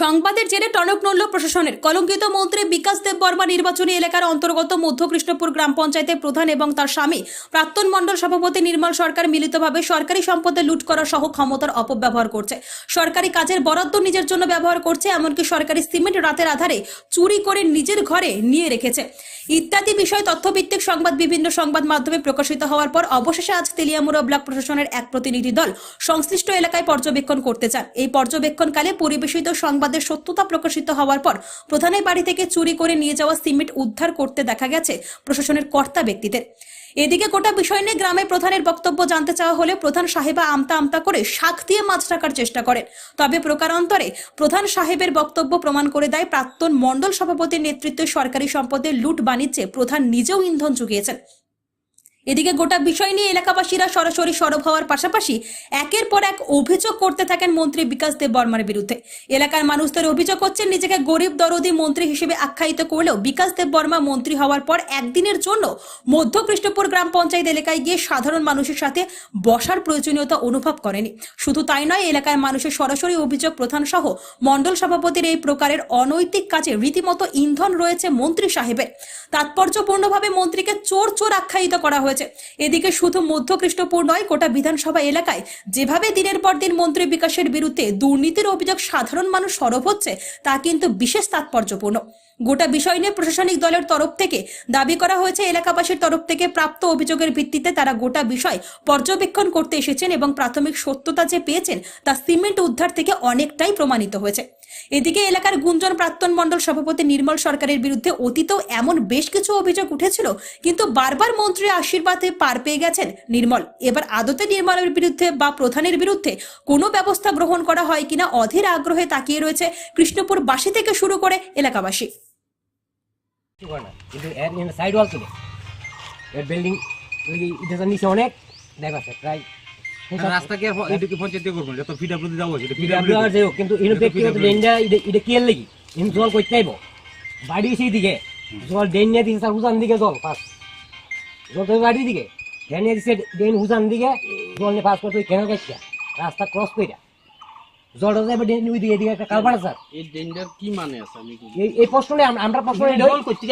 সংবাদের জেরে টনক নড়ল প্রশাসনের। কলঙ্কিত মন্ত্রী বিকাশ দেব বর্মা নির্বাচনী এলাকার অন্তর্গত মধ্য কৃষ্ণপুর গ্রাম পঞ্চায়েতের প্রধান এবং তার স্বামী, প্রাক্তন মণ্ডল সভাপতি নির্মল সরকার মিলিতভাবে সরকারি সম্পদে লুট করা সহ ক্ষমতার অপব্যবহার করছে। সরকারি কাজের বরাদ্দ নিজের জন্য ব্যবহার করছে, এমনকি সরকারি সিমেন্ট রাতের আধারে চুরি করে নিজের ঘরে নিয়ে রেখেছে। ইত্যাদি বিষয় তথ্যভিত্তিক সংবাদ বিভিন্ন সংবাদ মাধ্যমে প্রকাশিত হওয়ার পর অবশেষে আজ তেলিয়ামুড়া ব্লক প্রশাসনের এক প্রতিনিধি দল সংশ্লিষ্ট এলাকায় পর্যবেক্ষণ করতে চান। এই পর্যবেক্ষণকালে পরিবেশিত সংবাদের সত্যতা প্রকাশিত হওয়ার পর প্রধানের বাড়ি থেকে চুরি করে নিয়ে যাওয়া সিমেন্ট উদ্ধার করতে দেখা গেছে প্রশাসনের কর্তা ব্যক্তিদের। এদিকে গোটা বিষয় নিয়ে গ্রামের প্রধানের বক্তব্য জানতে চাওয়া হলে প্রধান সাহেবা আমতা আমতা করে শাক দিয়ে মাছ রাখার চেষ্টা করেন। তবে প্রকারান্তরে প্রধান সাহেবের বক্তব্য প্রমাণ করে দেয় প্রাক্তন মণ্ডল সভাপতির নেতৃত্বে সরকারি সম্পদের লুট বাণিজ্যে প্রধান নিজেও ইন্ধন জুগিয়েছেন। এদিকে গোটা বিষয় নিয়ে এলাকাবাসীরা সরাসরি সরব হওয়ার পাশাপাশি একের পর এক অভিযোগ করতে থাকেন মন্ত্রী বিকাশ দেব বর্মার বিরুদ্ধে। এলাকার মানুষদের অভিযোগ করছেন নিজেকে গরিব দরদি মন্ত্রী হিসেবে আখ্যায়িত করলেও বিকাশ দেব বর্মা মন্ত্রী হওয়ার পর একদিনের জন্য মধ্য কৃষ্ণপুর গ্রাম পঞ্চায়েত এলাকায় গিয়ে সাধারণ মানুষের সাথে বসার প্রয়োজনীয়তা অনুভব করেনি। শুধু তাই নয়, এলাকার মানুষের সরাসরি অভিযোগ প্রধান সহ মণ্ডল সভাপতির এই প্রকারের অনৈতিক কাজে রীতিমতো ইন্ধন রয়েছে মন্ত্রী সাহেবের। তাৎপর্যপূর্ণভাবে মন্ত্রীকে চোর চোর আখ্যায়িত করা হয়েছে। এদিকে শুধু মধ্য কৃষ্ণপুর নয়, গোটা বিধানসভা এলাকায় যেভাবে দিনের পর দিন মন্ত্রী বিকাশের বিরুদ্ধে দুর্নীতির অভিযোগ সাধারণ মানুষ সরব হচ্ছে, তা কিন্তু বিশেষ তাৎপর্যপূর্ণ। গোটা বিষয় নিয়ে প্রশাসনিক দলের তরফ থেকে দাবি করা হয়েছে। এলাকাবাসীর তরফ থেকে প্রাপ্ত অভিযোগের ভিত্তিতে তারা গোটা বিষয় পর্যবেক্ষণ করতে এসেছেন এবং প্রাথমিক সত্যতা যে পেয়েছেন, তা সিমেন্ট উদ্ধার থেকে অনেকটাই প্রমাণিত হয়েছে। এদিকে এলাকার গুঞ্জন প্রাক্তন মণ্ডল সভাপতি নির্মল সরকারের বিরুদ্ধে অতীতেও এমন বেশ কিছু অভিযোগ উঠেছিল, কিন্তু বারবার মন্ত্রীর আশীর্বাদে পার পেয়ে গেছেন নির্মল। এবার আদতে নির্মলের বিরুদ্ধে বা প্রধানের বিরুদ্ধে কোনো ব্যবস্থা গ্রহণ করা হয় কিনা অধীর আগ্রহে তাকিয়ে রয়েছে কৃষ্ণপুর বাসী থেকে শুরু করে এলাকাবাসী। কিছু করে না। কিন্তু এর সাইড ওয়াল ছিল এর বিল্ডিং এটা নিচে অনেক দেখ আছে প্রায় রাস্তাকে এদিকে পঞ্চায়েত দিয়ে করবেন যত পিডাব্লিউ যাব সেটা পিডাব্লিউ আর যাই কিন্তু ইনো ব্যক্তিগত ডেঞ্জা এটা কি এর লাগি। ইন জল করতে আইব? বাড়ি সেই দিকে জল ডেঞ্জা দিছে স্যার হুজান দিকে জল পাস জল তো বাড়ির দিকে। ডেঞ্জা দিছে ডেন হুজান দিকে। জল নিয়ে পাস করতে কেন গেছে রাস্তা ক্রস কইরা। জলটা যাবে ডেন ওই দিকে এদিকে একটা কালভার্ট স্যার এই ডেঞ্জার কি মানে আছে আমি এই এই আমরা- প্রশ্ন করতে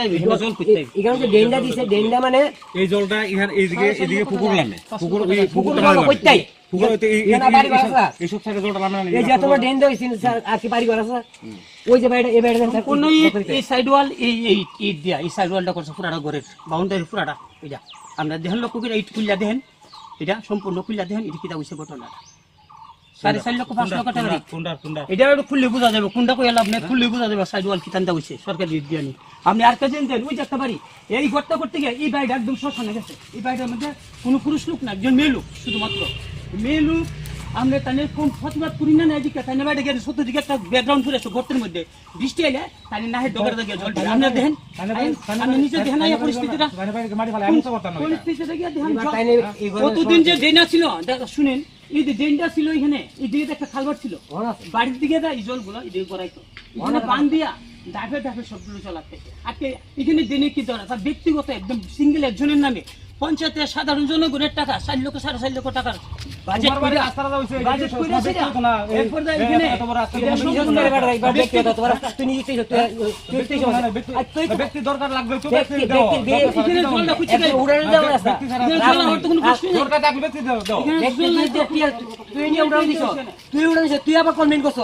করতে এখানে যে দিছে মানে এই জলটা এখানে এইদিকে এদিকে পুকুর নামে পুকুর এই পুকুর পুকুরটা নামে নামে কইতাই। পুকুর হইতে এই এখানে বাড়ি ঘর আছে? সাইডে জলটা নামে এই যে তোমার ডেঞ্জা হইছে স্যার আর কি বাড়ি ঘর আছে ওই যে বাড়িটা এই বাড়িটা কোন এই সাইড ওয়াল এই এই ইট দিয়া এই সাইড ওয়ালটা করছে পুরাটা ঘরের বাউন্ডারি পুরাটা এটা আমরা দেখেন লক্ষ্য করে খুললা দেখেন এটা সম্পূর্ণ খুললা দেখেন এটা কিটা হইছে ঘটনা সাড়ে চার লক্ষ পাঁচ লক্ষ টাকা দিয়ে। কুন্ডার কুন্ডার এটা একটু খুললে বোঝা যাবে কোনটা কই লাভ নেই খুললে বোঝা যাবে সাইড ওয়াল কিতানটা হইছে সরকারি ইট আপনি আর কাছে দেন ওই একটা বাড়ি এই ঘরটা করতে গিয়ে এই বাড়িটা একদম শ্মশানে গেছে। এই বাড়িটার মধ্যে কোনো পুরুষ লোক না একজন মেয়ে লোক শুধুমাত্র। মেয়ে লোক আমরা তাহলে কোন প্রতিবাদ করি না না এদিকে তাহলে বাড়ি গেলে সত্য দিকে একটা ব্যাকগ্রাউন্ড করে গর্তের মধ্যে। বৃষ্টি এলে তাহলে না হয় জল। দেখেন আপনি নিজে দেখেন না এই পরিস্থিতিটা। গিয়ে দেখেন কতদিন যে ছিল শুনেন এই যে ড্রেনটা ছিল এখানে এই দিকে একটা খালবার ছিল। বাড়ির দিকে দা এই জলগুলো এদিকে করাইতো। এখানে বান দিয়া ডাফে ডাফে সবগুলো চলাতে আজকে এখানে দিনে কি তার ব্যক্তিগত একদম সিঙ্গেল একজনের নামে পঞ্চায়েতের সাধারণ জনগণের টাকা ষাট লক্ষ সাড়ে ষাট লক্ষ টাকার বাজেট তুই আবার কনভেন্ট করছ।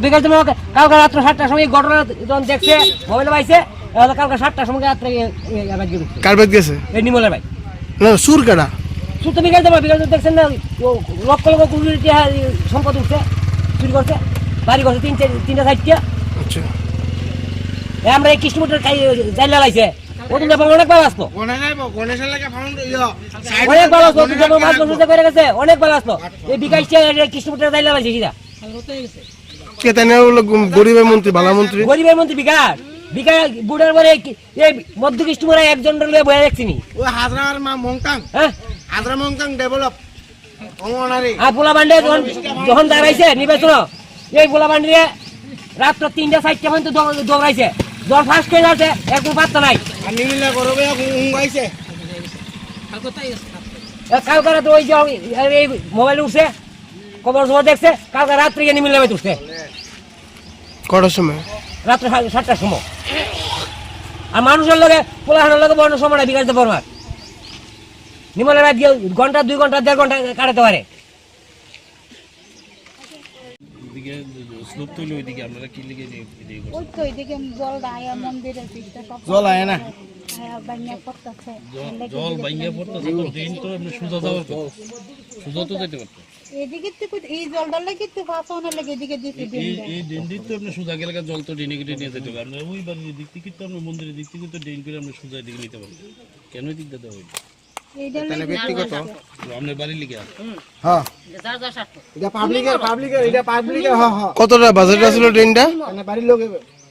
বিকাশ তুমি কালকে রাত্র সাতটার সময় ঘটনা যখন দেখছে মোবাইলে পাইছে কালকে সাতটার সময় রাত্রে গেছে। এই নিমলের ভাই না সুর কাটা শুধু তো বিকাশ দেবো বিকাশ দেখছেন না লক্ষ লক্ষ কোটি সম্পদ উঠছে চুরি করছে বাড়ি করছে তিন চার- তিনটা সাইডটা আচ্ছা। আমরা এই কৃষ্ণমুটের জাইলা লাইছে। ও তো অনেক আসতো অনেক ভালো আসতো ওদের মাছ বসে করে গেছে অনেক আসতো এই বিকাশটা কৃষ্ণমুটের জাইলা লাইছে সেটা কে তাই না গরিবের মন্ত্রী ভালা মন্ত্রী গরিবের মন্ত্রী বিকাশ। বিকাশ বুড়ার পরে এই মধ্য কৃষ্ণমুড়া একজন লয়ে বয়ে রাখছিনি ওই হাজরার মা মংকাং। হ্যাঁ? হাজরা মংকাং ডেভেলপ অঙ্গনারী আর পোলা বান্ডে যখন যখন দাঁড়াইছে নির্বাচন এই পোলা বান্ডিয়ে রাত্র তিনটা চারটা পর্যন্ত দৌড়াইছে। জ্বর ফার্স্ট করে যাচ্ছে একদম পাত্তা নাই। আর নিমিলা করবে হুঙ্গাইছে কালকে রাতে ওই যে এই মোবাইল উঠছে খবর সবার দেখছে কালকে রাত্রে নিমিল নামে উঠছে। কটার সময়? রাত্রে সাতটার সময়। আর মানুষের লগে পোলাহানের লগে বর্ণ সময়টা বিকাশ পারব নিমলের রাত গিয়ে ঘণ্টা দুই ঘণ্টা দেড় ঘণ্টা কাটাতে পারে। ওইদিকে স্লোপ তৈরি ওইদিকে আপনারা কি লিখে জল আয়া মন্দিরের জল আয় না। জল বাইঙ্গা পড়তেছে তো ড্রেন তো এমনি সোজা যাওয়ার কথা। সোজা তো যেতে পারতো। এদিকে তো কই- এই জলটা লাগে তো ফাঁসানোর লাগে এদিকে দিতে দিন এই এই ড্রেন তো আপনি সোজা গেলে জল তো ড্রেনে কেটে নিয়ে যেতে হবে। ওই বাড়ির দিক থেকে তো আপনার মন্দিরের দিক থেকে তো ড্রেন করে আপনি সোজা দিকে নিতে পারবেন কেন দিক দিতে হবে এইটা লাগে আপনার বাড়ির লিখে হ্যাঁ। কত টাকা বাজেট ছিল ট্রেনটা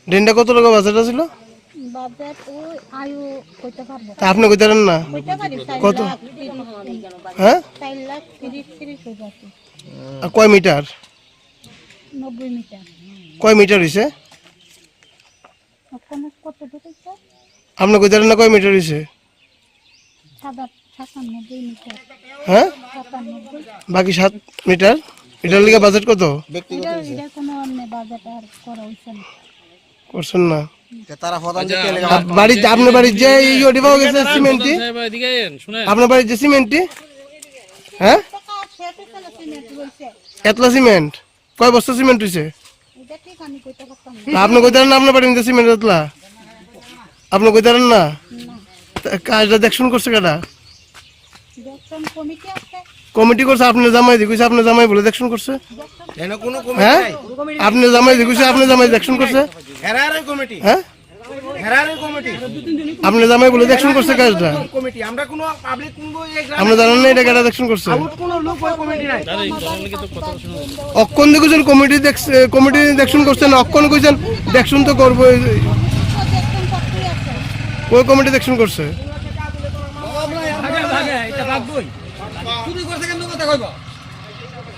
ট্রেনটা কত টাকা বাজেট ছিল? আয়ু কইতে পারব। তা আপনি কইতারেন না? কইতে পারি কত? হ্যাঁ? লাখ হাজার। আর কয় মিটার? কয় মিটার হইছে? আপনি কইতারেন না কয় মিটার হইছে? মিটার। হ্যাঁ? বাকি সাত মিটার? এটার লিগে বাজেট কত? এটা এটা কোনো অন্য আর করা হয়েছে না। করছেন না। আপনার বাড়ির যে ইয়ে পাওয়া গেছে সিমেন্টটি? আপনার বাড়ির যে সিমেন্টটি? হ্যাঁ? এতলা সিমেন্ট? কয় বস্তা সিমেন্ট হইছে? এটা ঠিক আমি না তা আপনি না আপনার সিমেন্ট এতলা? আপনি না? তা কাজটা দেখশুন করছে কেটা কমিটি আছে। কমিটি করছে আপনি জামাই দেখুছে আপনি জামাই বলে দেখশুন করছে। হ্যাঁ? আপনি জামাই দেখুছে আপনি জামাই দেখশুন করছে? হ্যাঁ? আপনি জামাই বলে দেখশুন করছে কাজটা আপনি জানেন না এটা কেটা দেখশুন করছে? অক্ষণ দেখুছেন কমিটি দেখছে কমিটি দেখশুন করছেন অক্ষণ কইছেন দেখশুন তো করব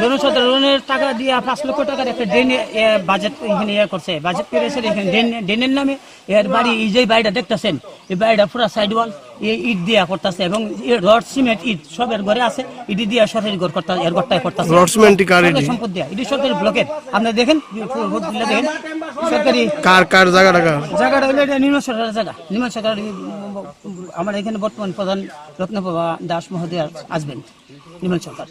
জনসাধারণের টাকা দিয়ে পাঁচ লক্ষ টাকার একটা ড্রেন বাজেট এখানে ইয়ে করছে। বাজেট করেছে এখানে ড্রেন ড্রেনের নামে এর বাড়ি এই যে বাড়িটা দেখতেছেন এই বাড়িটা পুরো সাইড ওয়াল ইট দিয়া করতেছে এবং রড সিমেন্ট ইট সবের ঘরে আছে ইট দিয়া সরকারি ঘর করতে এর ঘরটাই করতেছে। রড কার? সম্পদ দিয়া। এটি সরকারি ব্লকের। আপনি দেখেন দেখেন সরকারি কার কার জায়গাটা এটা নিম্ন সরকারের জায়গা। নিম্ন সরকার আমার এখানে বর্তমান প্রধান রত্নপ্রভা দাস মহোদয় আসবেন। নিম্ন সরকার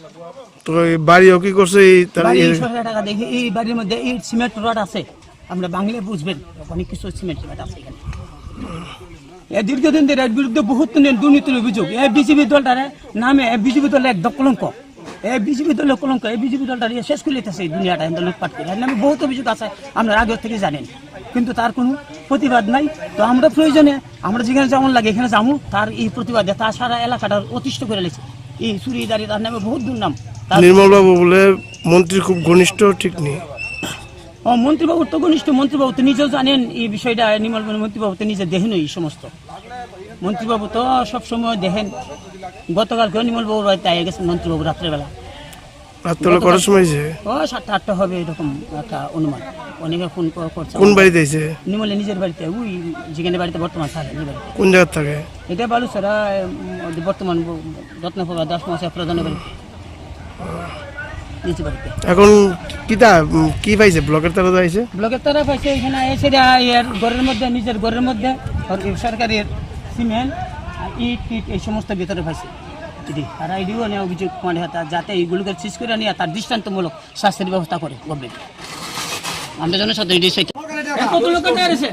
তো এই বাড়িও কি করছে? এই তারা বাড়ি সরকার টাকা দেখি এই বাড়ির মধ্যে এই সিমেন্ট রড আছে। আমরা বাংলায় বুঝবেন অনেক কিছু সিমেন্ট সিমেন্ট আছে এখানে। এ দীর্ঘদিন ধরে এর বিরুদ্ধে বহুত দুর্নীতির অভিযোগ। এ বিজেপি দলটারে নামে এ বিজেপি একদম কলঙ্ক। এ বিজেপি দলের কলঙ্ক এই বিজেপি দলটার ইয়ে শেষ করে এই দুনিয়াটা লুটপাট করে। এর নামে বহুত অভিযোগ আছে আমরা আগে থেকে জানেন। কিন্তু তার কোনো প্রতিবাদ নাই। তো আমরা প্রয়োজনে আমরা যেখানে যেমন লাগে এখানে যাব তার এই প্রতিবাদে তার সারা এলাকাটা অতিষ্ঠ করে লেছে এই চুরি দাঁড়ি তার নামে বহুত দুর্নাম। তার নির্মল বাবু বলে মন্ত্রী খুব ঘনিষ্ঠ ঠিক নেই। ও মন্ত্রীবাবু তো ঘনিষ্ঠ। মন্ত্রীবাবু তো নিজেও জানেন এই বিষয়টা। নির্মল মন্ত্রীবাবু তো নিজে দেখেন এই সমস্ত। মন্ত্রীবাবু তো সবসময় দেখেন। গতকালকেও নির্মলবাবু তাই আগে গেছেন মন্ত্রীবাবু রাত্রেবেলা। রাত্রে সময় হয়েছে ও সাতটা আটটা হবে এরকম একটা অনুমান। অনেকে ফোন করছে। কোন বাড়িতে আইছে? নির্মলে নিজের বাড়িতে। ওই যেখানে বাড়িতে বর্তমান থাকে নিজের বাড়িতে। কোন জায়গার থাকে? এটা উম, বর্তমান রত্নপ্রভা দাস মহাশয় প্রধানের বাড়িতে। নিচে বাড়িতে। এখন কিতা কি পাইছে? ব্লকের তারা আইছে? ব্লকের তরফ আছে এখানে এসে এর ঘরের মধ্যে নিজের ঘরের মধ্যে সরকারের সিমেন্ট ইট টিট এই সমস্ত ভিতরে পাইছে। এটি আর আইডিও নেওয়া অভিযোগ মানে যাতে এইগুলোকে চিজ করে নিয়ে তার দৃষ্টান্তমূলক শাস্তির ব্যবস্থা করে গভর্নমেন্ট আমরা জনসাধারণ এটি সেটা কত লোক আছে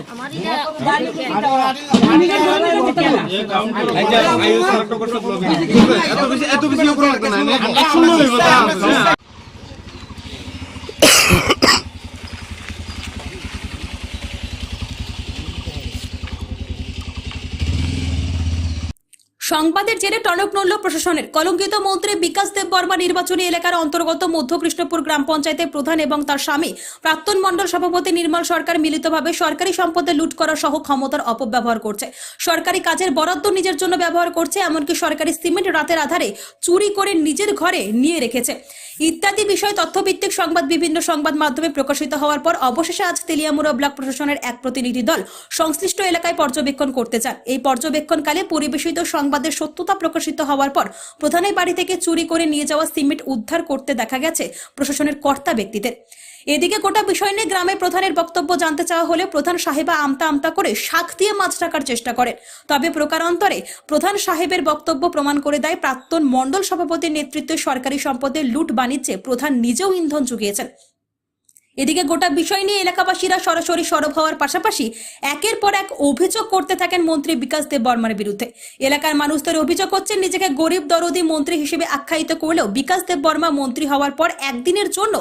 সংবাদের জেরে টনক নড়ল প্রশাসনের। কলঙ্কিত মন্ত্রী বিকাশ দেব বর্মা নির্বাচনী এলাকার অন্তর্গত মধ্য কৃষ্ণপুর গ্রাম পঞ্চায়েতের প্রধান এবং তার স্বামী, প্রাক্তন মন্ডল সভাপতি নির্মল সরকার মিলিতভাবে সরকারি সম্পদে লুট করা সহ ক্ষমতার অপব্যবহার করছে। সরকারি কাজের বরাদ্দ নিজের জন্য ব্যবহার করছে, এমনকি সরকারি সিমেন্ট রাতের আধারে চুরি করে নিজের ঘরে নিয়ে রেখেছে। ইত্যাদি বিষয় তথ্যভিত্তিক সংবাদ বিভিন্ন সংবাদ মাধ্যমে প্রকাশিত হওয়ার পর অবশেষে আজ তেলিয়ামুড়া ব্লক প্রশাসনের এক প্রতিনিধি দল সংশ্লিষ্ট এলাকায় পর্যবেক্ষণ করতে চান। এই পর্যবেক্ষণকালে পরিবেশিত সংবাদের সত্যতা প্রকাশিত হওয়ার পর প্রধানের বাড়ি থেকে চুরি করে নিয়ে যাওয়া সিমেন্ট উদ্ধার করতে দেখা গেছে প্রশাসনের কর্তা ব্যক্তিদের। এদিকে গোটা বিষয় নিয়ে গ্রামে প্রধানের বক্তব্য জানতে চাওয়া হলে প্রধান সাহেবা আমতা আমতা করে শাক দিয়ে মাছ রাখার চেষ্টা করেন। তবে প্রকারান্তরে প্রধান সাহেবের বক্তব্য প্রমাণ করে দেয় প্রাক্তন মন্ডল সভাপতির নেতৃত্বে সরকারি সম্পদের লুট বাণিজ্যে প্রধান নিজেও ইন্ধন জুগিয়েছেন। এদিকে গোটা বিষয় নিয়ে এলাকাবাসীরা সরাসরি সরব হওয়ার পাশাপাশি একের পর এক অভিযোগ করতে থাকেন মন্ত্রী বিকাশ দেব বর্মার বিরুদ্ধে। এলাকার মানুষদের অভিযোগ করছেন নিজেকে গরিব দরদি মন্ত্রী হিসেবে আখ্যায়িত করলেও বিকাশ দেব বর্মা মন্ত্রী হওয়ার পর একদিনের জন্য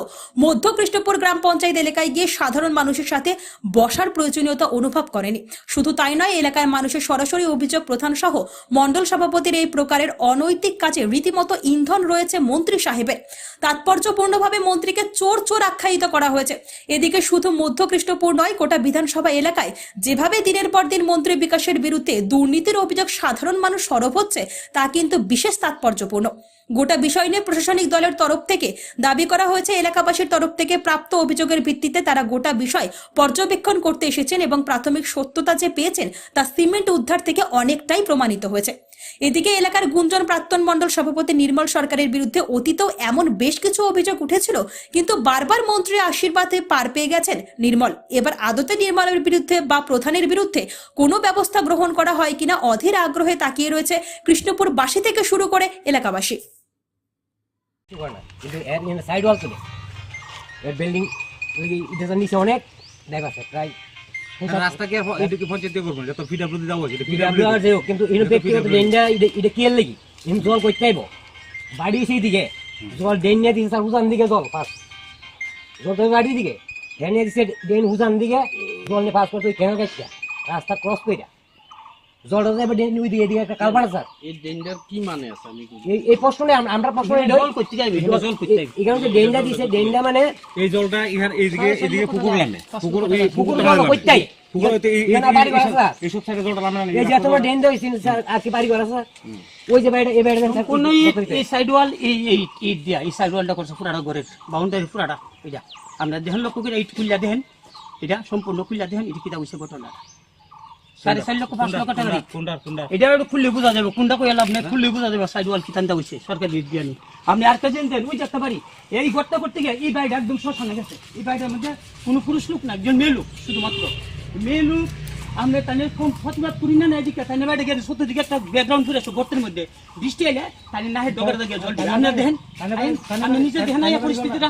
মধ্য কৃষ্ণপুর গ্রাম পঞ্চায়েত এলাকায় গিয়ে সাধারণ মানুষের সাথে বসার প্রয়োজনীয়তা অনুভব করেনি। শুধু তাই নয়, এলাকার মানুষের সরাসরি অভিযোগ প্রধান সহ মণ্ডল সভাপতির এই প্রকারের অনৈতিক কাজে রীতিমতো ইন্ধন রয়েছে মন্ত্রী সাহেবের। তাৎপর্যপূর্ণভাবে মন্ত্রীকে চোর চোর আখ্যায়িত করা হয়েছে। এদিকে শুধু মধ্য কৃষ্ণপুর নয় গোটা বিধানসভা এলাকায় যেভাবে দিনের পর দিন মন্ত্রী বিকাশের বিরুদ্ধে দুর্নীতির অভিযোগ সাধারণ মানুষ সরব হচ্ছে, তা কিন্তু বিশেষ তাৎপর্যপূর্ণ। গোটা বিষয় নিয়ে প্রশাসনিক দলের তরফ থেকে দাবি করা হয়েছে, এলাকাবাসীর তরফ থেকে প্রাপ্ত অভিযোগের ভিত্তিতে তারা গোটা বিষয় পর্যবেক্ষণ করতে এসেছেন এবং প্রাথমিক সত্যতা যে পেয়েছেন, তা সিমেন্ট উদ্ধার থেকে অনেকটাই প্রমাণিত হয়েছে। এদিকে এলাকার গুঞ্জন প্রাক্তন মণ্ডল সভাপতি নির্মল সরকারের বিরুদ্ধে অতীতেও এমন বেশ কিছু অভিযোগ উঠেছিল, কিন্তু বারবার মন্ত্রীর আশীর্বাদে পার পেয়ে গেছেন নির্মল। এবার আদতে নির্মলের বিরুদ্ধে বা প্রধানের বিরুদ্ধে কোনো ব্যবস্থা গ্রহণ করা হয় কিনা অধীর আগ্রহে তাকিয়ে রয়েছে কৃষ্ণপুর বাসী থেকে শুরু করে এলাকাবাসী। কিন্তু এর বিল্ডিং নিচে অনেক, দেখা প্রায় রাস্তা কি পঞ্চায়েত যত পিডাব্লিউডি দাও এটা PWR পিডাব্লিউডি কিন্তু ব্যক্তিগত ডেন্ডা এটা কি লাগি? জল করতে আইব বাড়ি সেই দিকে। জল ডেন নিয়ে দিছে হুজান দিকে জল পাস। জল তো বাড়ি দিকে। দিছে ডেন হুজান দিকে। জল নিয়ে পাস করতে কেন গেছে রাস্তা ক্রস কইরা। জলটা যাবে ডেন ওই দিকে একটা কালভার্ট স্যার এই ডেঞ্জার কি মানে আছে আমি এই এই আমরা প্রশ্ন নিয়ে জল করতে যাইবে জল করতে যাইবে। এখানে যে ডেন্ডা দিছে ডেন্ডা মানে এই জলটা এখানে এইদিকে এদিকে পুকুর লাগে পুকুর এই পুকুর পুকুর করতে পুকুর হইতে এই- বাড়ি ঘর আছে। এই সব সাইডে জলটা নামে না এই যে তোমার ডেন্ডা হইছে আর কি বাড়ি ঘর আছে? ওই যে বাড়িটা এই বাড়িটা সম্পূর্ণ এই- এই সাইড ওয়াল এই এই ইট দিয়া এই সাইড ওয়ালটা করছে পুরাটা ঘরের বাউন্ডারি পুরাটা এটা। আমরা দেখেন লক্ষ্য করে এই খুললা দেখেন। এটা সম্পূর্ণ খুললা দেখেন এটা কিটা হইছে ঘটনা সাড়ে চার লক্ষ পাঁচ লক্ষ টাকা এটা একটু খুললে বোঝা যাবে কোনটা কই লাভ নেই খুললে বোঝা যাবে সাইড ওয়াল কিতানটা হইছে সরকারি রিট আপনি আর কাছে দেন ওই দেখতে পারি এই ঘরটা করতে গিয়ে এই বাড়িটা একদম শ্মশানে গেছে। এই বাড়িটার মধ্যে কোনো পুরুষ লোক না একজন মেয়ে লোক শুধুমাত্র মেয়ে লোক আমরা তাহলে কম প্রতিবাদ করি না না এদিকে তাহলে বাড়ি গেলে সত্য দিকে একটা ব্যাকগ্রাউন্ড করে আসো গর্তের মধ্যে। বৃষ্টি এলে তাহলে না হয় ডগার দিকে জল ঢালে। আপনারা দেখেন আপনি নিজে দেখেন না এই পরিস্থিতিটা।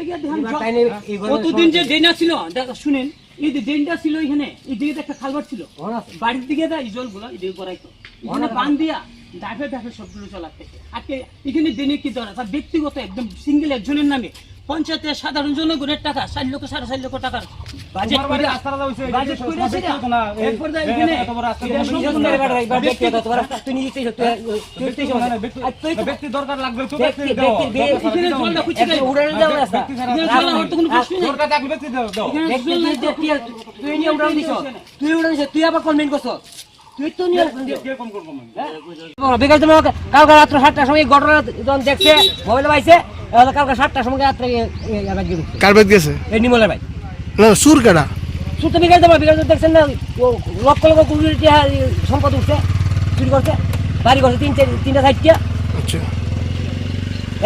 গিয়ে দেখেন কতদিন যে ডেনা ছিল দেখ- শুনেন এই যে ডেনটা ছিল এখানে এই দিকে একটা খালবার ছিল। বাড়ির দিকে দা এই জলগুলো এদিকে করাইতো এখানে বান দিয়া ডাফে ডাফে সবগুলো চলাতে আজকে এখানে ডেনে কি দরকার তার ব্যক্তিগত একদম সিঙ্গেল একজনের নামে পঞ্চায়েতের সাধারণ জনগণের টাকা চার লক্ষ সাড়ে চার লক্ষ টাকার বাজেট বাজেট। তুই- আবার কমেন্ট করছ কালকে রাত্র সাতটার সময় ঘটনা যখন দেখছে মোবাইলে পাইছে কালকে সাতটার সময় রাত্রে এ- এ- এবার গিয়ে ঢুকছে। কার বেদ গেছে? এই নিমলের ভাই। না সুর কাটা শুধু বিকাশ দেবো বিকাশ দেখছেন না লক্ষ লক্ষ কোটি কোটি টাকা এই সম্পদ উঠছে চুরি করছে বাড়ি করছে তিন তিনটা সাইডটা আচ্ছা।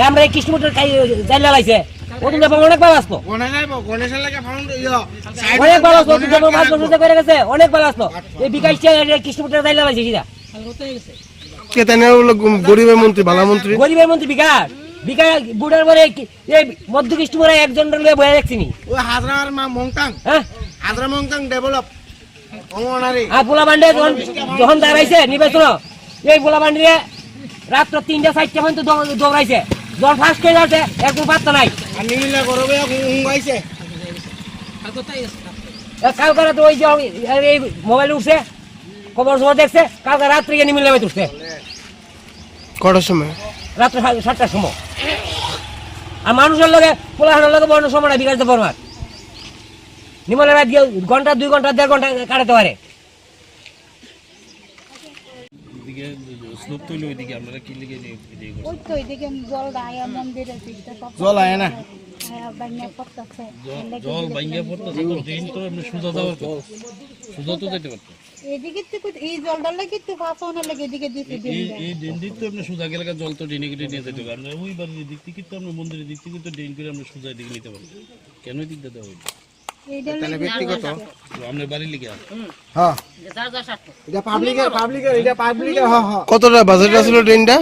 আমরা এই কৃষ্ণমূর্তির জাইলা লাইছে। ও তুমি ব্যাপার অনেক ভালো আসতো অনেক ভালো আসতো মাছ বসে করে গেছে অনেক ভালো আসতো এই বিকাশটা কৃষ্ণমূর্তির জাইলা লাইছে সেটা কে তাই গরিবের মন্ত্রী ভালা মন্ত্রী? গরিবের মন্ত্রী বিকাশ। বিকাশ বুড়ার পরে এই মধ্য কৃষ্ণপুরে একজন লয়ে বয়ে রাখছিনি ওই হাজরার মা মংকাং। হ্যাঁ? হাজরা মংকাং ডেভেলপ অঙ্গনারী আর পোলা বান্ডে যখন যখন দাঁড়াইছে নির্বাচন। এই পোলা বান্ডিরে রাত্র তিনটা চারটা পর্যন্ত দৌড়াইছে। জল ফার্স্ট করে যাচ্ছে একদম পাত্তা নাই। আর নিমিলা গরবে হুঙ্গাইছে এ কালকে রাতে ওই যে এই মোবাইল উঠছে খবর সময় দেখছে কালকে রাত্রে গিয়ে নিমিল উঠছে। কটার সময়? রাত্রে সাতটার সময়। আর মানুষের লগে পোলাহানোর লগে বর্ণ সময়টা বিকাশ দেবো আমার নিমলের রাত গিয়ে ঘণ্টা দুই ঘণ্টা দেড় ঘণ্টা কাটাতে পারে। জল আয়া না। আয়া বান্যা পড়তেছে। জল- ভাঙ্গা পড়তেছে তো যাওয়ার কথা। তো যেতে পারতো। এদিকে তো এই জলটা লেগে তো ফাঁসানোর লেগে এদিকে দিছি এই এই ড্রেন দিক আপনি সোজা গেলে জল তো ড্রেনে কেটে নিয়ে যেতে হবে। ওই বাড়ির দিক থেকে তো আপনার মন্দিরের দিক থেকে তো ড্রেন করে আমরা সোজা দিকে নিতে পারব। কেন দিক দিতে হবে এইটা ব্যক্তিগত। আপনার বাড়ির লিগে হ্যাঁ। কতটা বাজেট ট্রেনটা